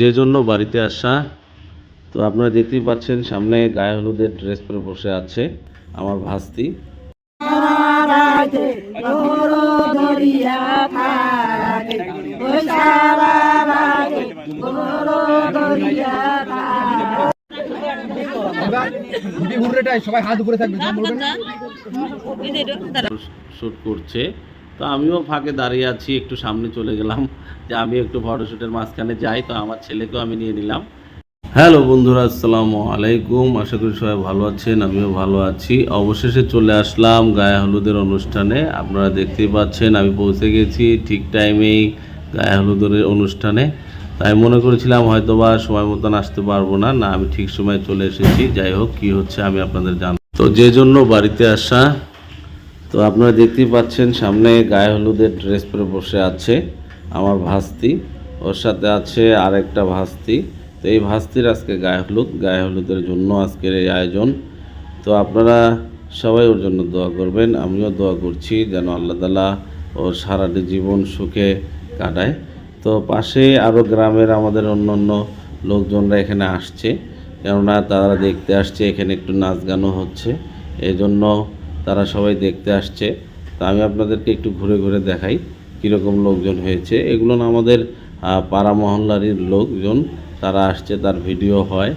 যে জন্য বাড়িতে আসা তো আপনারা দেখতেই পাচ্ছেন সামনে গায়ে হলুদের ড্রেস পরে বসে আছে আমার ভাস্তি। সবাই হাত উপরে থাকবে যা শ্যুট করছে। তো আমিও ফাঁকে দাঁড়িয়ে আছি একটু সামনে চলে গেলাম। যে আমি একটু ফটোশ্যুটের মাঝখানে যাই, তো আমার ছেলেকেও আমি নিয়ে নিলাম। হ্যালো বন্ধুরা, আসসালামু আলাইকুম। আশা করি সবাই ভালো আছেন, আমিও ভালো আছি। অবশেষে চলে আসলাম গায়ে হলুদের অনুষ্ঠানে। আপনারা দেখতেই পাচ্ছেন, আমি পৌঁছে গেছি ঠিক টাইমেই গায়ে হলুদের অনুষ্ঠানে। তাই মনে করেছিলাম হয়তো বা সময় মতন আসতে পারব না। না, আমি ঠিক সময় চলে এসেছি। যাই হোক, কি হচ্ছে আমি আপনাদের জান তো যে জন্য বাড়িতে আসা, তো আপনারা দেখতেই পাচ্ছেন সামনে গায়ে হলুদের ড্রেস পরে বসে আছে। আমার ভাস্তি, ওর সাথে আছে আরেকটা ভাস্তি। তো এই ভাস্তির আজকে গায়ে হলুদ, গায়ে হলুদের জন্য আজকের এই আয়োজন। তো আপনারা সবাই ওর জন্য দোয়া করবেন, আমিও দোয়া করছি যেন আল্লাহ তালা ওর সারাটি জীবন সুখে কাটায়। তো পাশে আরও গ্রামের আমাদের অন্য অন্য লোকজনরা এখানে আসছে, কেননা তারা দেখতে আসছে, এখানে একটু নাচ গানও হচ্ছে এই জন্য তারা সবাই দেখতে আসছে। তা আমি আপনাদেরকে একটু ঘুরে ঘুরে দেখাই। কীরকম লোকজন হয়েছে, এগুলো না আমাদের পাড়া মহল্লারই লোকজন, তারা আসছে, তার ভিডিও হয়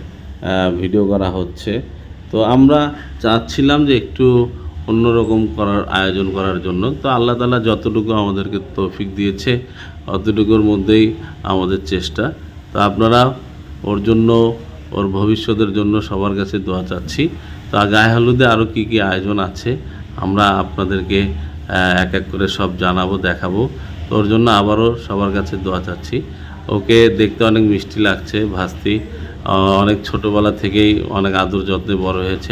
ভিডিও করা হচ্ছে। তো আমরা চাচ্ছিলাম যে একটু অন্যরকম করার, আয়োজন করার জন্য। তো আল্লাহ তালা যতটুকু আমাদেরকে তৌফিক দিয়েছে, অতটুকুর মধ্যেই আমাদের চেষ্টা। তো আপনারা ওর জন্য, ওর ভবিষ্যতের জন্য সবার কাছে দোয়া চাচ্ছি। তো গায়ে হলুদে আরও কী কী আয়োজন আছে, আমরা আপনাদেরকে এক এক করে সব জানাব, দেখাবো। তো ওর জন্য আবারও সবার কাছে দোয়া চাচ্ছি। ওকে দেখতে অনেক মিষ্টি লাগছে, ভাস্তি। অনেক ছোটোবেলা থেকেই অনেক আদর যত্নে বড় হয়েছে।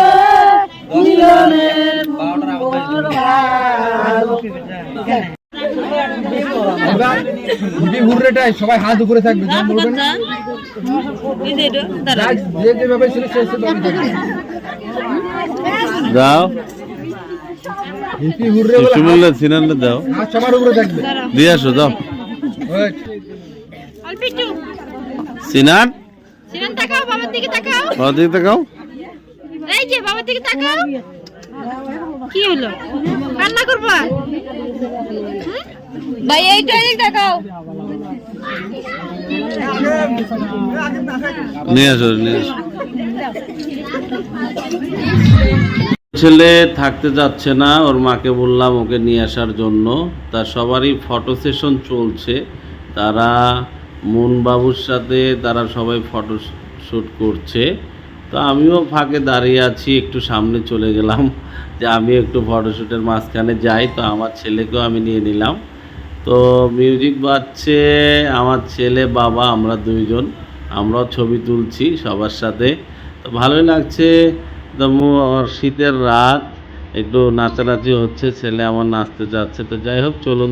সবাই হাত উপরে থাকবে যা যেভাবে ছিল সে দাও। সবার উপরে থাকবে। দিয়ে আসো দাও সিনান? সিনান তাকাও বাবার দিকে তাকাও। বাবা দিকে তাকাও। এই যে, বাবার দিকে তাকাও। কি হলো? করবা? ভাই এইটা তাকাও। ছেলে থাকতে যাচ্ছে না, ওর মাকে বললাম ওকে নিয়ে আসার জন্য। তা সবারই ফটো সেশন চলছে। তারা মুনবাবুর সাথে তারা সবাই ফটো শ্যুট করছে। তো আমিও ফাঁকে দাঁড়িয়ে আছি, একটু সামনে চলে গেলাম। যে আমি একটু ফটোশ্যুটের মাঝখানে যাই, তো আমার ছেলেকেও আমি নিয়ে নিলাম। তো মিউজিক বাজছে, আমার ছেলে, বাবা, আমরা দুইজন। আমরাও ছবি তুলছি সবার সাথে। তো ভালোই লাগছে। তো শীতের রাত, একটু নাচানাচি হচ্ছে, ছেলে আমার নাচতে যাচ্ছে। তো যাই হোক, চলুন।